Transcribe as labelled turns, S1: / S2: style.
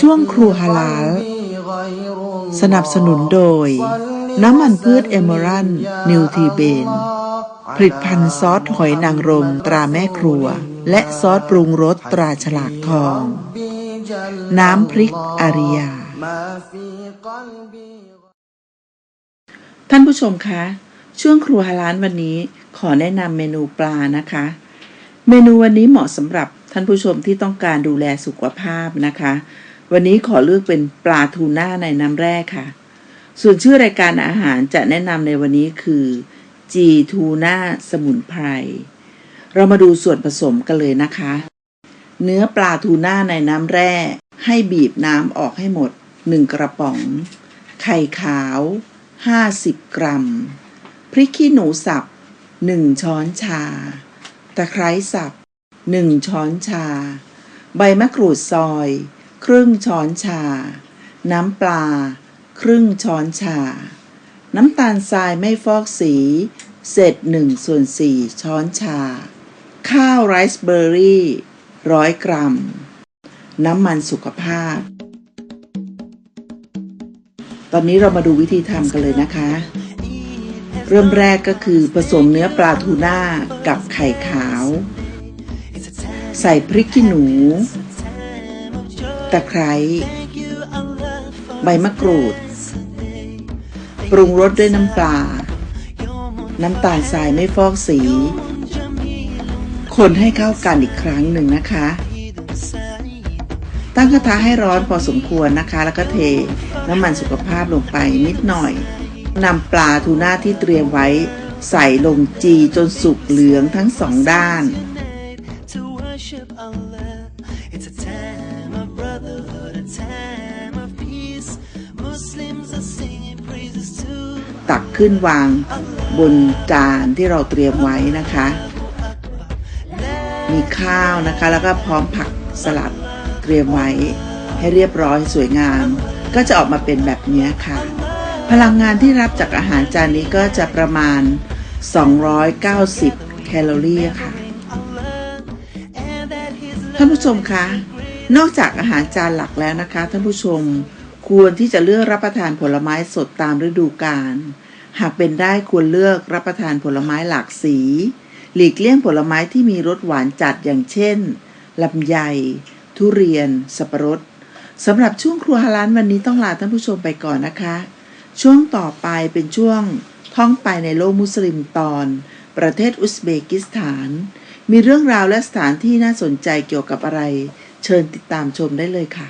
S1: ช่วงครูฮาลาล สนับสนุนโดย น้ำมันพืชเอมอรันนิวทีเบน ผลิตภัณฑ์ซอสหอยนางรมตราแม่ครัว และซอสปรุงรสตราฉลากทอง น้ำพริกอาริยา ท่านผู้ชมคะ ช่วงครัวฮาลานวันนี้ขอแนะนำเมนูปลานะคะ เมนูวันนี้เหมาะสำหรับท่านผู้ชมที่ต้องการดูแลสุขภาพนะคะ วันนี้ขอเลือกเป็นปลาทูน่าในน้ำแร่ค่ะ ส่วนชื่อรายการอาหารจะแนะนำในวันนี้คือจีทูน่าสมุนไพร เรามาดูส่วนผสมกันเลยนะคะ เนื้อปลาทูน่าในน้ำแร่ ให้บีบน้ำออกให้หมด 1 กระป๋อง ไข่ขาว 50 กรัม พริกขี้หนูสับ 1 ช้อนชา ตะไคร้สับ1ช้อนชา ใบมะกรูดซอย ครึ่งช้อนชา น้ำปลา ครึ่งช้อนชา น้ำตาลทรายไม่ฟอกสีเศษ1ส่วน4ช้อนชา ข้าวไรซ์เบอร์รี่ร้อยกรัม น้ำมันสุขภาพ ตอนนี้เรามาดูวิธีทำกันเลยนะคะ เริ่มแรกก็คือผสมเนื้อปลาทูน่ากับไข่ขาว ใส่พริกขี้หนู ตะไคร้ใบมะกรูด ปรุงรสด้วยน้ำปลา น้ำตาลทรายไม่ฟอกสี คนให้เข้ากันอีกครั้งหนึ่งนะคะ ตั้งกระทะให้ร้อนพอสมควรนะคะ แล้วก็เทน้ำมันสุขภาพลงไปนิดหน่อย นำปลาทูน่าที่เตรียมไว้ ใส่ลงจีจนสุกเหลืองทั้งสองด้าน ตักขึ้นวางบนจานที่เราเตรียมไว้นะคะ มีข้าวนะคะ แล้วก็พร้อมผักสลัดเตรียมไว้ให้เรียบร้อยสวยงาม ก็จะออกมาเป็นแบบนี้ค่ะ พลังงานที่รับจากอาหารจานนี้ก็จะประมาณ 290 แคลอรี่ค่ะ ท่านผู้ชมคะ นอกจากอาหารจานหลักแล้วนะคะ ท่านผู้ชมควรที่จะเลือกรับประทานผลไม้สดตามฤดูกาล หากเป็นได้ควรเลือกรับประทานผลไม้หลากสี หลีกเลี่ยงผลไม้ที่มีรสหวานจัดอย่างเช่นลำไย ทุเรียน สับปะรดสำหรับช่วงครัวฮาลานวันนี้ต้องลาท่านผู้ชมไปก่อนนะคะ ช่วงต่อไปเป็นช่วงท่องไปในโลกมุสลิมตอน ประเทศอุซเบกิสถาน มีเรื่องราวและสถานที่น่าสนใจเกี่ยวกับอะไร เชิญติดตามชมได้เลยค่ะ